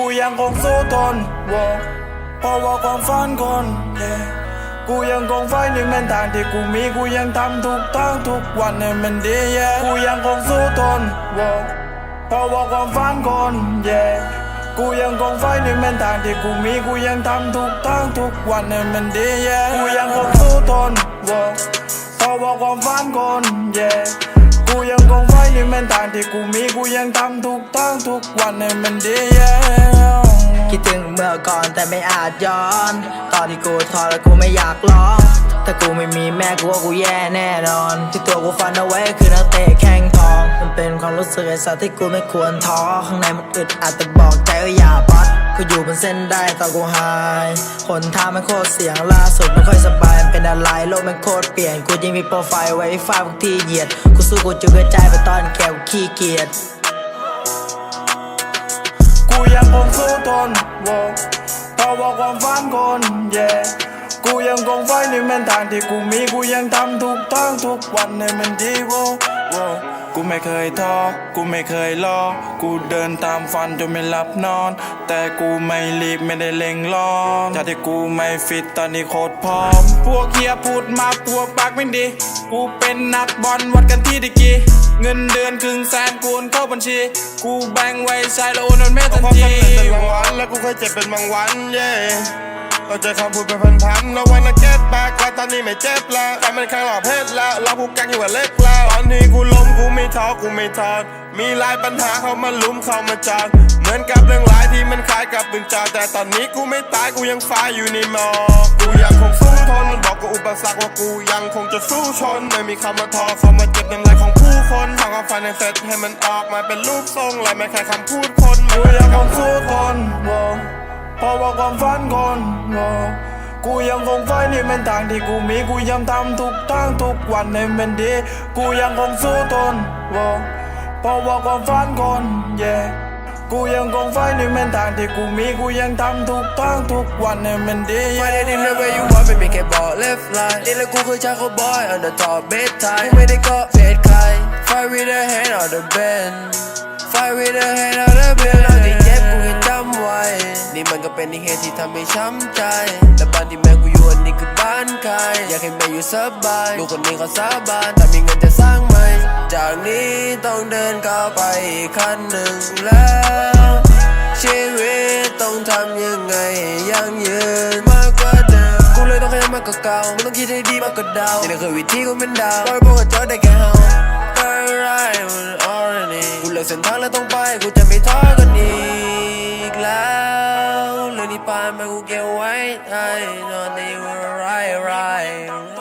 กูยังคงสู้ทนวอเพราะว่าความฝันคน yeah กูยังคงไฟในแม่นทางที่กูมีกูยังทำทุกทางทุกวันให้มันดี yeah กูยังคงสู้ทนวอเพราะว่าความฝันคน yeah กูยังคงไฟในแม่นทางที่กูมีกูยังทำทุกทางทุกวันให้มันดี yeah กูยังคงสู้ทนวอเพราะว่าความฝันคน yeah กูยังคง ที่แม่นทางที่กูมีกูยังทำทุกทางทุกวันให้มันดี yeah คิดถึงเมื่อก่อนแต่ไม่อาจย้อน ตอนที่กูทอแล้วกูไม่อยากร้อง ถ้ากูไม่มีแม่กูว่ากูแย่แน่นอน ที่ตัวกูฟันเอาไว้คือนักเตะแข้งทอง มันเป็นความรู้สึกไอ้สัตว์ที่กูไม่ควรท้อข้างในมันอึดอัดแต่บอกใจว่าอย่า บนเส้นได้ตอนกูหายหนทางมันโคตรเสียงล่าสุดไม่ค่อยสบายมันเป็นอะไรโลกมันโคตรเปลี่ยน กูยังมีโปรไฟล์ไว้ฟาดพวกที่เหยียด กูสู้กูจุกกระจายไปตอนแก่กูขี้เกียจกูยังคงสู้ทนวอเพราะว่าความฝันคน yeah กูยังคงไฟในแม่นทางที่กูมีกูยังทำทุกทางทุกวันให้มันดีวอว กูไม่เคยท้อ กูไม่เคยรอ กูเดินตามฝันจนไม่หลับนอน แต่กูไม่รีบไม่ได้เร่งร้อนจากที่กูไม่ฟิตตอนนี้โคตรพร้อม พวกเฮียพูดมาพวกปากไม่ดี กูเป็นนักบอลวัดกันที่ดิกีเงินเดือนครึ่งแสนกูโอนเข้าบัญชี กูแบ่งไว้ใช้แล้วโอนเงินแม่ทันทีเป็นบางวันแล้วกูเคยเจ็บเป็นบางวันเย่เราเจอคำพูดเป็นพันๆแล้ววันนั้นเก็ตแบกแล้วตอนนี้ ไม่เจ็บแล้วแต่มันข้างหลอกเพศแล้วเราผูกกันอยู่กับเล็กแล้วตอนนี้กูล้มกูไม่ท้อกูไม่ทอดมีหลายปัญหาเขามาลุมเข้ามาจอดเหมือนกับเรื่องร้ายที่มันคล้ายกับปืนจอแต่ตอนนี้กูไม่ตายกูยังฟ้าอยู่ในหมอกกูยังคงสู้ทนมันบอกกับอุปสรรคว่ากูยังคงจะสู้ชนไม่มีคำว่าท้อเขามาเจ็บน้ำลายของผู้คนทำความฝันให้เสร็จให้มันออกมาเป็นรูปทรงและไม่แค่คำพูดคนมันกูยังคงสู้ทนวอเพราะว่าความฝันคนวอ กูยังคงไฟในแม่นทางที่กูมีกูยังทำทุกทางทุกวันให้มันดี กูยังคงสู้ทนวอเพราะว่าความฝันคน yeah กูยังคงไฟในแม่นทางที่กูมีกูยังทำทุกทางทุกวันให้มันดี Fight it in the way you want ไม่มีแค่บอก left line นี่แหละกูคือชาโคบอย on the top bed time กูไม่ได้เกาะเพจใคร Fight with the hand on the bend Fight with the hand นี่มันก็เป็นอีกเหตุที่ทำให้ช้ำใจ และบ้านที่แม่กูอยู่อันนี้คือบ้านใคร อยากให้แม่อยู่สบายลูกคนนี้เขาสาบานแต่มีเงินจะสร้างไหม จากนี้ต้องเดินก้าวไปอีกขั้นหนึ่งแล้ว ชีวิตต้องทำยังไงยั่งยืนมากกว่าเดิมกูเลยต้องขยันมากกว่าเก่ามึงต้องคิดให้ดีมากกว่าดาวนี่แหละคือวิธีกูเป็นดาวบอยบอกว่าจอดได้แค่เฮาแต่ไรมันออร์นี่กูเลือกเส้นทางแล้วต้องไป pa' me busqué white, ay, donde iba right, right.